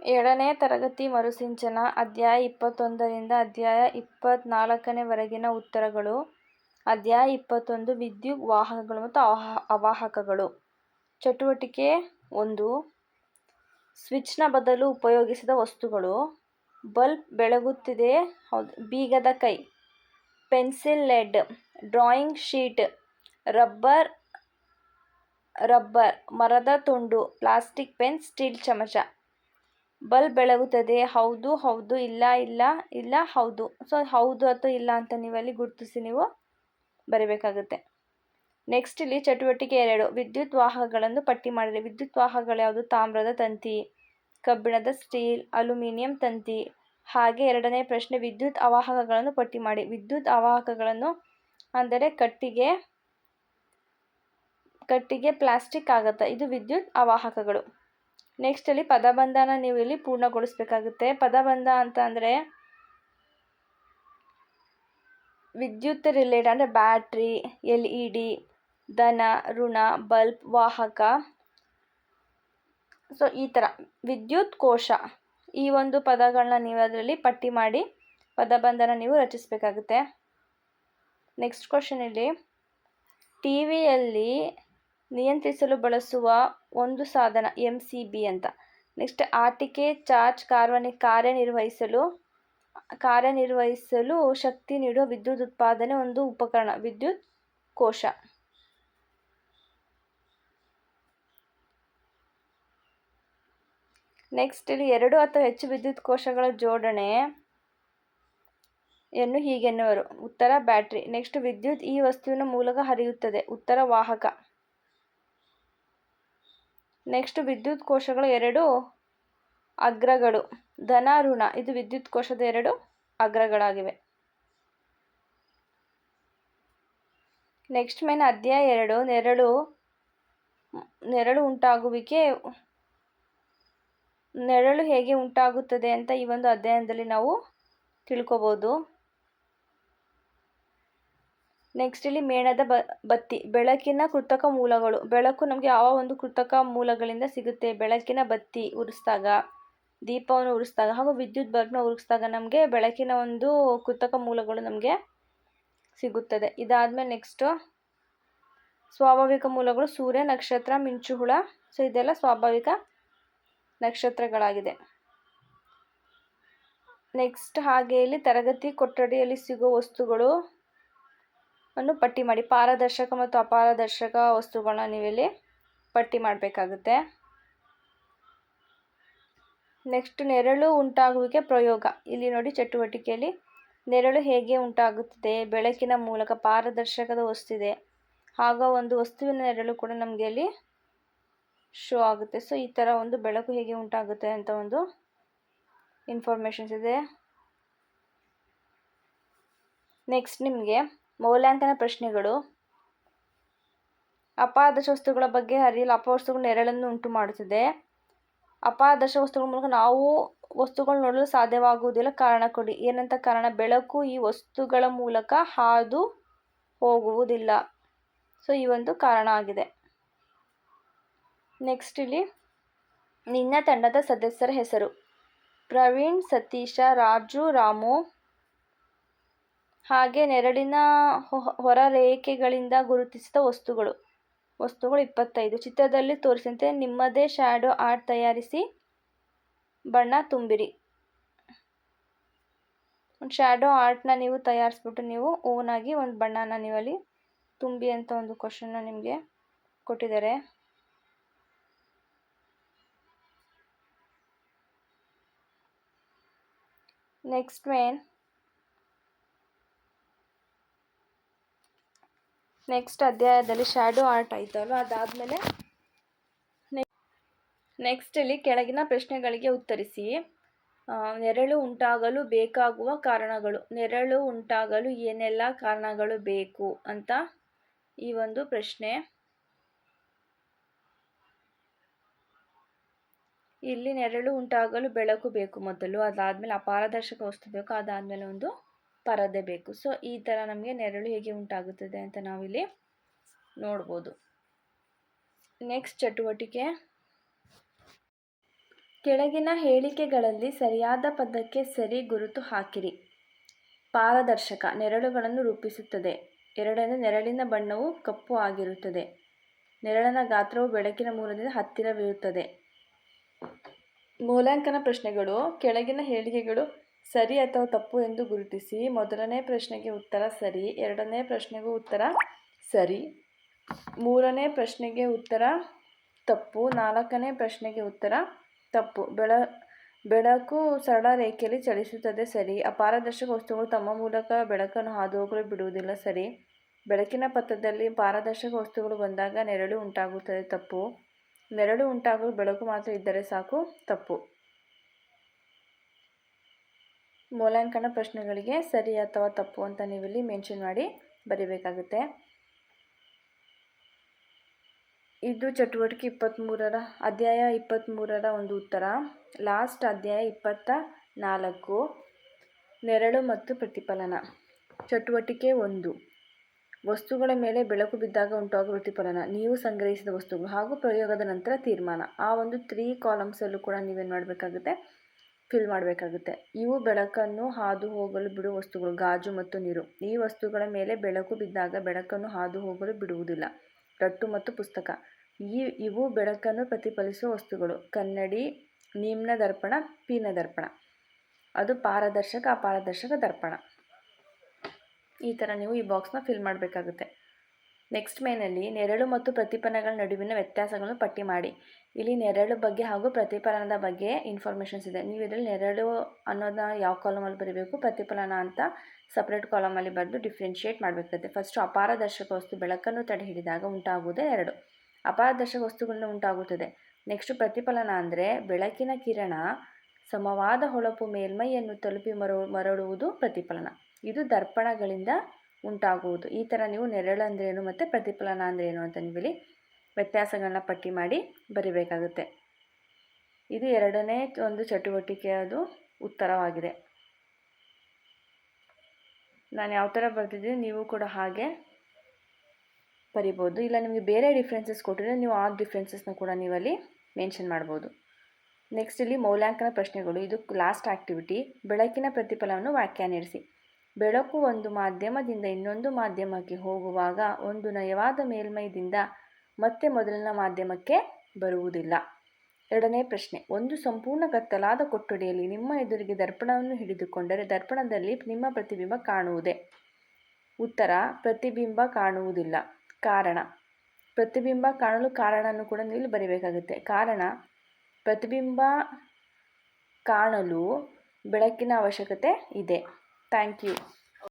ಏಳನೇ ತರಗತಿ ಮರುಸಿಂಚನ, ಅಧ್ಯಾಯ ಇಪ್ಪತ್ತೊಂದರಿಂದ ಅಧ್ಯಾಯ ಇಪ್ಪತ್ತ್ನಾಲ್ಕನೇವರೆಗಿನ ಉತ್ತರಗಳು. ಅಧ್ಯಾಯ ಇಪ್ಪತ್ತೊಂದು, ವಿದ್ಯುತ್ ವಾಹಕಗಳು ಮತ್ತು ಅವಾಹಕಗಳು. ಚಟುವಟಿಕೆ ಒಂದು. ಸ್ವಿಚ್ನ ಬದಲು ಉಪಯೋಗಿಸಿದ ವಸ್ತುಗಳು. ಬಲ್ಬ್ ಬೆಳಗುತ್ತಿದೆ ಬೀಗದ ಕೈ. Pencil, lead. Drawing sheet. Rubber rubber. ಮರದ ತುಂಡು. ಪ್ಲಾಸ್ಟಿಕ್ ಪೆನ್, ಸ್ಟೀಲ್ ಚಮಚ. ಬಲ್ಬ್ ಬೆಳಗುತ್ತದೆ. ಹೌದು ಹೌದು, ಇಲ್ಲ ಇಲ್ಲ ಇಲ್ಲ, ಹೌದು. ಸೊ ಹೌದು ಅಥವಾ ಇಲ್ಲ ಅಂತ ನೀವಲ್ಲಿ ಗುರುತಿಸಿ ನೀವು ಬರೀಬೇಕಾಗುತ್ತೆ. ನೆಕ್ಸ್ಟ್ ಇಲ್ಲಿ ಚಟುವಟಿಕೆ ಎರಡು. ವಿದ್ಯುತ್ ವಾಹಕಗಳನ್ನು ಪಟ್ಟಿ ಮಾಡಿದೆ ವಿದ್ಯುತ್ ವಾಹಕಗಳು ಯಾವುದು? ತಾಮ್ರದ ತಂತಿ, ಕಬ್ಬಿಣದ ಸ್ಟೀಲ್, ಅಲ್ಯೂಮಿನಿಯಂ ತಂತಿ. ಹಾಗೆ ಎರಡನೇ ಪ್ರಶ್ನೆ, ವಿದ್ಯುತ್ ಅವಾಹಕಗಳನ್ನು ಪಟ್ಟಿ ಮಾಡಿ. ವಿದ್ಯುತ್ ಅವಾಹಕಗಳನ್ನು ಅಂದರೆ ಕಟ್ಟಿಗೆ ಕಟ್ಟಿಗೆ ಪ್ಲಾಸ್ಟಿಕ್ ಆಗತ್ತ? ಇದು ವಿದ್ಯುತ್ ಅವಾಹಕಗಳು. ನೆಕ್ಸ್ಟ್ ಅಲ್ಲಿ ಪದಬಂಧನ ನೀವು ಇಲ್ಲಿ ಪೂರ್ಣಗೊಳಿಸಬೇಕಾಗುತ್ತೆ. ಪದಬಂಧ ಅಂತ ಅಂದರೆ ವಿದ್ಯುತ್ ರಿಲೇಟ್ ಅಂದರೆ ಬ್ಯಾಟ್ರಿ ಎಲ್ ಇ ಡಿ ಧನ ಋಣ ಬಲ್ಬ್ ವಾಹಕ. ಸೊ ಈ ಥರ ವಿದ್ಯುತ್ ಕೋಶ ಈ ಒಂದು ಪದಗಳನ್ನ ನೀವು ಅದರಲ್ಲಿ ಪಟ್ಟಿ ಮಾಡಿ ಪದಬಂಧನ ನೀವು ರಚಿಸಬೇಕಾಗುತ್ತೆ. ನೆಕ್ಸ್ಟ್ ಕ್ವಶನ್ ಇಲ್ಲಿ ಟಿ ವಿಯಲ್ಲಿ ನಿಯಂತ್ರಿಸಲು ಬಳಸುವ ಒಂದು ಸಾಧನ ಎಂ ಸಿ ಬಿ ಅಂತ. ನೆಕ್ಸ್ಟ್ ಆಟಿಕೆ, ಚಾರ್ಜ್ ಕಾರ್ವನಿ ಕಾರ್ಯನಿರ್ವಹಿಸಲು ಕಾರ್ಯನಿರ್ವಹಿಸಲು ಶಕ್ತಿ ನೀಡುವ ವಿದ್ಯುತ್ ಉತ್ಪಾದನೆ ಒಂದು ಉಪಕರಣ, ವಿದ್ಯುತ್ ಕೋಶ. ನೆಕ್ಸ್ಟ್ ಇಲ್ಲಿ ಎರಡು ಅಥವಾ ಹೆಚ್ಚು ವಿದ್ಯುತ್ ಕೋಶಗಳ ಜೋಡಣೆ ಯನ್ನು ಹೀಗೆನ್ನುವರು. ಉತ್ತರ ಬ್ಯಾಟ್ರಿ. ನೆಕ್ಸ್ಟ್ ವಿದ್ಯುತ್ ಈ ವಸ್ತುವಿನ ಮೂಲಕ ಹರಿಯುತ್ತದೆ. ಉತ್ತರ ವಾಹಕ. ನೆಕ್ಸ್ಟ್ ವಿದ್ಯುತ್ ಕೋಶಗಳು ಎರಡು ಅಗ್ರಗಳು. ಧನ, ಋಣ, ಇದು ವಿದ್ಯುತ್ ಕೋಶದ ಎರಡು ಅಗ್ರಗಳಾಗಿವೆ. ನೆಕ್ಸ್ಟ್ ಮೇನ್ ಅಧ್ಯಾಯ ಎರಡು, ನೆರಳು ನೆರಳು ಉಂಟಾಗುವಿಕೆ, ನೆರಳು ಹೇಗೆ ಉಂಟಾಗುತ್ತದೆ ಅಂತ ಈ ಒಂದು ಅಧ್ಯಯನದಲ್ಲಿ ನಾವು ತಿಳ್ಕೊಬೋದು. ನೆಕ್ಸ್ಟ್ ಇಲ್ಲಿ ಮೇಣದ ಬತ್ತಿ. ಬೆಳಕಿನ ಕೃತಕ ಮೂಲಗಳು. ಬೆಳಕು ನಮಗೆ ಯಾವ ಒಂದು ಕೃತಕ ಮೂಲಗಳಿಂದ ಸಿಗುತ್ತೆ? ಬೆಳಕಿನ ಬತ್ತಿ ಉರಿಸಿದಾಗ, ದೀಪವನ್ನು ಉರಿಸಿದಾಗ ಹಾಗೂ ವಿದ್ಯುತ್ ಬಲ್ಬ್ನ ಉರಿಸಿದಾಗ ನಮಗೆ ಬೆಳಕಿನ ಒಂದು ಕೃತಕ ಮೂಲಗಳು ನಮಗೆ ಸಿಗುತ್ತದೆ. ಇದಾದಮೇಲೆ ನೆಕ್ಸ್ಟು ಸ್ವಾಭಾವಿಕ ಮೂಲಗಳು ಸೂರ್ಯ, ನಕ್ಷತ್ರ, ಮಿಂಚುಹುಳ. ಸೊ, ಇದೆಲ್ಲ ಸ್ವಾಭಾವಿಕ ನಕ್ಷತ್ರಗಳಾಗಿದೆ. ನೆಕ್ಸ್ಟ್ ಹಾಗೆ ಇಲ್ಲಿ ತರಗತಿ ಕೊಠಡಿಯಲ್ಲಿ ಸಿಗುವ ವಸ್ತುಗಳು ಅನ್ನು ಪಟ್ಟಿ ಮಾಡಿ. ಪಾರದರ್ಶಕ ಮತ್ತು ಅಪಾರದರ್ಶಕ ವಸ್ತುಗಳನ್ನ ನೀವಿಲ್ಲಿ ಪಟ್ಟಿ ಮಾಡಬೇಕಾಗುತ್ತೆ. ನೆಕ್ಸ್ಟ್ ನೆರಳು ಉಂಟಾಗುವಿಕೆ ಪ್ರಯೋಗ. ಇಲ್ಲಿ ನೋಡಿ ಚಟುವಟಿಕೆಯಲ್ಲಿ ನೆರಳು ಹೇಗೆ ಉಂಟಾಗುತ್ತದೆ. ಬೆಳಕಿನ ಮೂಲಕ ಪಾರದರ್ಶಕದ ವಸ್ತು ಇದೆ ಆಗ ಒಂದು ವಸ್ತುವಿನ ನೆರಳು ಕೂಡ ನಮಗೆ ಅಲ್ಲಿ ಶೋ ಆಗುತ್ತೆ. ಸೊ, ಈ ಥರ ಒಂದು ಬೆಳಕು ಹೇಗೆ ಉಂಟಾಗುತ್ತೆ ಅಂತ ಒಂದು ಇನ್ಫಾರ್ಮೇಷನ್ಸ್ ಇದೆ. ನೆಕ್ಸ್ಟ್ ನಿಮಗೆ ಮೌಲ್ಯಾಂಕನ ಪ್ರಶ್ನೆಗಳು. ಅಪಾದಶ ವಸ್ತುಗಳ ಬಗ್ಗೆ ಅರಿಯಲು ಅಪವಸ್ತುಗಳು ನೆರಳನ್ನು ಉಂಟು ಮಾಡುತ್ತದೆ ಅಪಾದಶ ವಸ್ತುಗಳ ಮೂಲಕ ನಾವು ವಸ್ತುಗಳು ನೋಡಲು ಸಾಧ್ಯವಾಗುವುದಿಲ್ಲ. ಕಾರಣ ಕೊಡಿ. ಏನಂತ ಕಾರಣ? ಬೆಳಕು ಈ ವಸ್ತುಗಳ ಮೂಲಕ ಹಾದು ಹೋಗುವುದಿಲ್ಲ. ಸೊ, ಈ ಒಂದು ಕಾರಣ ಆಗಿದೆ. ನೆಕ್ಸ್ಟ್ ಇಲ್ಲಿ, ನಿನ್ನ ತಂಡದ ಸದಸ್ಯರ ಹೆಸರು. ಪ್ರವೀಣ್, ಸತೀಶ, ರಾಜು, ರಾಮು ಹಾಗೆ ನೆರಳಿನ ಹೊರರೇಖೆಗಳಿಂದ ಗುರುತಿಸಿದ ವಸ್ತುಗಳು. ವಸ್ತುಗಳು ಇಪ್ಪತ್ತೈದು. ಚಿತ್ರದಲ್ಲಿ ತೋರಿಸಿದಂತೆ ನಿಮ್ಮದೇ ಶ್ಯಾಡೋ ಆರ್ಟ್ ತಯಾರಿಸಿ ಬಣ್ಣ ತುಂಬಿರಿ. ಒಂದು ಶ್ಯಾಡೋ ಆರ್ಟ್ನ ನೀವು ತಯಾರಿಸ್ಬಿಟ್ಟು ನೀವು ಓನಾಗಿ ಒಂದು ಬಣ್ಣನ ನೀವಲ್ಲಿ ತುಂಬಿ ಅಂತ ಒಂದು ಕ್ವಶನ್ನ ನಿಮಗೆ ಕೊಟ್ಟಿದ್ದಾರೆ. ನೆಕ್ಸ್ಟ್ ಮೇನ್ ನೆಕ್ಸ್ಟ್ ಅಧ್ಯಾಯದಲ್ಲಿ ಶ್ಯಾಡೋ ಆರ್ಟ್ ಆಯ್ತಲ್ವ? ಅದಾದಮೇಲೆ ನೆಕ್ಸ್ಟ್ ಇಲ್ಲಿ ಕೆಳಗಿನ ಪ್ರಶ್ನೆಗಳಿಗೆ ಉತ್ತರಿಸಿ. ನೆರಳು ಉಂಟಾಗಲು ಬೇಕಾಗುವ ಕಾರಣಗಳು. ನೆರಳು ಉಂಟಾಗಲು ಏನೆಲ್ಲ ಕಾರಣಗಳು ಬೇಕು ಅಂತ ಈ ಒಂದು ಪ್ರಶ್ನೆ. ಇಲ್ಲಿ ನೆರಳು ಉಂಟಾಗಲು ಬೆಳಕು ಬೇಕು ಮೊದಲು. ಅದಾದಮೇಲೆ ಅಪಾರದರ್ಶಕ ವಸ್ತು ಬೇಕು. ಅದಾದಮೇಲೆ ಒಂದು ಪರದೆ ಬೇಕು. ಸೊ ಈ ಥರ ನಮಗೆ ನೆರಳು ಹೇಗೆ ಉಂಟಾಗುತ್ತದೆ ಅಂತ ನಾವಿಲ್ಲಿ ನೋಡ್ಬೋದು. ನೆಕ್ಸ್ಟ್ ಚಟುವಟಿಕೆ. ಕೆಳಗಿನ ಹೇಳಿಕೆಗಳಲ್ಲಿ ಸರಿಯಾದ ಪದಕ್ಕೆ ಸರಿ ಗುರುತು ಹಾಕಿರಿ. ಪಾರದರ್ಶಕ, ನೆರಳುಗಳನ್ನು ರೂಪಿಸುತ್ತದೆ. ಎರಡನೇ ನೆರಳಿನ ಬಣ್ಣವು ಕಪ್ಪು ಆಗಿರುತ್ತದೆ. ನೆರಳಿನ ಗಾತ್ರವು ಬೆಳಕಿನ ಮೂಲದಿಂದ ಹತ್ತಿರವಿರುತ್ತದೆ ಮೂಲ್ಯಾಂಕನ ಪ್ರಶ್ನೆಗಳು, ಕೆಳಗಿನ ಹೇಳಿಕೆಗಳು ಸರಿ ಅಥವಾ ತಪ್ಪು ಎಂದು ಗುರುತಿಸಿ. ಮೊದಲನೇ ಪ್ರಶ್ನೆಗೆ ಉತ್ತರ ಸರಿ. ಎರಡನೇ ಪ್ರಶ್ನೆಗೂ ಉತ್ತರ ಸರಿ. ಮೂರನೇ ಪ್ರಶ್ನೆಗೆ ಉತ್ತರ ತಪ್ಪು. ನಾಲ್ಕನೇ ಪ್ರಶ್ನೆಗೆ ಉತ್ತರ ತಪ್ಪು. ಬೆಳ, ಬೆಳಕು ಸರಳ ರೇಖೆಯಲ್ಲಿ ಚಲಿಸುತ್ತದೆ ಸರಿ. ಅಪಾರದರ್ಶಕ ವಸ್ತುಗಳು ತಮ್ಮ ಮೂಲಕ ಬೆಳಕನ್ನು ಹಾದುಹೋಗಲು ಬಿಡುವುದಿಲ್ಲ ಸರಿ. ಬೆಳಕಿನ ಪಥದಲ್ಲಿ ಪಾರದರ್ಶಕ ವಸ್ತುಗಳು ಬಂದಾಗ ನೆರಳು ಉಂಟಾಗುತ್ತದೆ ತಪ್ಪು. ನೆರಳು ಉಂಟಾಗಲು ಬೆಳಕು ಮಾತ್ರ ಇದ್ದರೆ ಸಾಕು ತಪ್ಪು. ಮೂಲ್ಯಾಂಕನ ಪ್ರಶ್ನೆಗಳಿಗೆ ಸರಿ ಅಥವಾ ತಪ್ಪು ಅಂತ ನೀವಿಲ್ಲಿ ಮೆನ್ಷನ್ ಮಾಡಿ ಬರೀಬೇಕಾಗುತ್ತೆ. ಇದು ಚಟುವಟಿಕೆ ಇಪ್ಪತ್ತ್ಮೂರರ ಅಧ್ಯಾಯ ಇಪ್ಪತ್ತ್ಮೂರರ ಒಂದು ಉತ್ತರ. ಲಾಸ್ಟ್ ಅಧ್ಯಾಯ ಇಪ್ಪತ್ತ ನಾಲ್ಕು. ನೆರಳು ಮತ್ತು ಪ್ರತಿಫಲನ. ಚಟುವಟಿಕೆ ಒಂದು. ವಸ್ತುಗಳ ಮೇಲೆ ಬೆಳಕು ಬಿದ್ದಾಗ ಉಂಟಾಗುವ ಪ್ರತಿಫಲನ. ನೀವು ಸಂಗ್ರಹಿಸಿದ ವಸ್ತುಗಳು ಹಾಗೂ ಪ್ರಯೋಗದ ನಂತರ ತೀರ್ಮಾನ. ಆ ಒಂದು ತ್ರೀ ಕಾಲಮ್ಸಲ್ಲೂ ಕೂಡ ನೀವೇನು ಮಾಡಬೇಕಾಗುತ್ತೆ? ಫಿಲ್ ಮಾಡಬೇಕಾಗುತ್ತೆ. ಇವು ಬೆಳಕನ್ನು ಹಾದು ಹೋಗಲು ಬಿಡುವ ವಸ್ತುಗಳು, ಗಾಜು ಮತ್ತು ನೀರು. ಈ ವಸ್ತುಗಳ ಮೇಲೆ ಬೆಳಕು ಬಿದ್ದಾಗ ಬೆಳಕನ್ನು ಹಾದು ಹೋಗಲು ಬಿಡುವುದಿಲ್ಲ. ರಟ್ಟು ಮತ್ತು ಪುಸ್ತಕ. ಈ, ಇವು ಬೆಳಕನ್ನು ಪ್ರತಿಫಲಿಸುವ ವಸ್ತುಗಳು. ಕನ್ನಡಿ, ನಿಮ್ನ ದರ್ಪಣ, ಪೀನ ದರ್ಪಣ. ಅದು ಪಾರದರ್ಶಕ, ಅಪಾರದರ್ಶಕ ದರ್ಪಣ. ಈ ಥರ ನೀವು ಈ ಬಾಕ್ಸ್ನ ಫಿಲ್ ಮಾಡಬೇಕಾಗುತ್ತೆ. ನೆಕ್ಸ್ಟ್ ಮೇನಲ್ಲಿ ನೆರಳು ಮತ್ತು ಪ್ರತಿಫಲನಗಳ ನಡುವಿನ ವ್ಯತ್ಯಾಸಗಳನ್ನು ಪಟ್ಟಿ ಮಾಡಿ. ಇಲ್ಲಿ ನೆರಳು ಬಗ್ಗೆ ಹಾಗೂ ಪ್ರತಿಫಲನದ ಬಗ್ಗೆ ಇನ್ಫಾರ್ಮೇಷನ್ಸ್ ಇದೆ. ನೀವು ಇದರಲ್ಲಿ ನೆರಳು ಅನ್ನೋದನ್ನ ಯಾವ ಕಾಲಮಲ್ಲಿ ಬರೀಬೇಕು, ಪ್ರತಿಫಲನ ಅಂತ ಸಪ್ರೇಟ್ ಕಾಲಮಲ್ಲಿ ಬರೆದು ಡಿಫ್ರೆನ್ಷಿಯೇಟ್ ಮಾಡಬೇಕಾಗುತ್ತೆ. ಫಸ್ಟು ಅಪಾರದರ್ಶಕ ವಸ್ತು ಬೆಳಕನ್ನು ತಡೆ ಹಿಡಿದಾಗ ಉಂಟಾಗುವುದೇ ನೆರಳು ಅಪಾರದರ್ಶಕ ವಸ್ತುಗಳಿಂದ ಉಂಟಾಗುತ್ತದೆ. ನೆಕ್ಸ್ಟು ಪ್ರತಿಫಲನ ಅಂದರೆ ಬೆಳಕಿನ ಕಿರಣ ಸಮವಾದ ಹೊಳಪು ಮೇಲ್ಮೈಯನ್ನು ತಲುಪಿ ಮರ, ಮರಳುವುದು ಪ್ರತಿಫಲನ. ಇದು ದರ್ಪಣಗಳಿಂದ ಉಂಟಾಗುವುದು. ಈ ಥರ ನೀವು ನೆರಳು ಅಂದ್ರೇನು ಮತ್ತು ಪ್ರತಿಫಲನ ಅಂದ್ರೇನು ಅಂತ ನೀವು ವ್ಯತ್ಯಾಸಗಳನ್ನ ಪಟ್ಟಿ ಮಾಡಿ ಬರಿಬೇಕಾಗುತ್ತೆ. ಇದು ಎರಡನೇ ಒಂದು ಚಟುವಟಿಕೆ ಅದು ಉತ್ತರವಾಗಿದೆ. ನಾನು ಯಾವ ಥರ ಬರ್ತಿದ್ದೀನಿ ನೀವು ಕೂಡ ಹಾಗೆ ಬರಿಬೋದು. ಇಲ್ಲ, ನಿಮಗೆ ಬೇರೆ ಡಿಫ್ರೆನ್ಸಸ್ ಕೊಟ್ಟಿದ್ರೆ ನೀವು ಆ ಡಿಫ್ರೆನ್ಸಸ್ನ ಕೂಡ ನೀವಲ್ಲಿ ಮೆನ್ಷನ್ ಮಾಡ್ಬೋದು. ನೆಕ್ಸ್ಟ್ ಇಲ್ಲಿ ಮೌಲ್ಯಾಂಕನ ಪ್ರಶ್ನೆಗಳು. ಇದು ಲಾಸ್ಟ್ ಆ್ಯಕ್ಟಿವಿಟಿ ಬೆಳಕಿನ ಪ್ರತಿಫಲವನ್ನು ವ್ಯಾಖ್ಯಾನಿಸಿ ಬೆಳಕು ಒಂದು ಮಾಧ್ಯಮದಿಂದ ಇನ್ನೊಂದು ಮಾಧ್ಯಮಕ್ಕೆ ಹೋಗುವಾಗ ಒಂದು ನಯವಾದ ಮೇಲ್ಮೈದಿಂದ ಮತ್ತೆ ಮೊದಲಿನ ಮಾಧ್ಯಮಕ್ಕೆ ಬರುವುದಿಲ್ಲ. ಎರಡನೇ ಪ್ರಶ್ನೆ, ಒಂದು ಸಂಪೂರ್ಣ ಕತ್ತಲಾದ ಕೊಠಡಿಯಲ್ಲಿ ನಿಮ್ಮ ಎದುರಿಗೆ ದರ್ಪಣವನ್ನು ಹಿಡಿದುಕೊಂಡರೆ ದರ್ಪಣದಲ್ಲಿ ನಿಮ್ಮ ಪ್ರತಿಬಿಂಬ ಕಾಣುವುದೇ? ಉತ್ತರ, ಪ್ರತಿಬಿಂಬ ಕಾಣುವುದಿಲ್ಲ. ಕಾರಣ, ಪ್ರತಿಬಿಂಬ ಕಾಣಲು ಕಾರಣವನ್ನು ಕೂಡ ನೀವು ಬರೀಬೇಕಾಗುತ್ತೆ. ಕಾರಣ, ಪ್ರತಿಬಿಂಬ ಕಾಣಲು ಬೆಳಕಿನ ಅವಶ್ಯಕತೆ ಇದೆ. Thank you.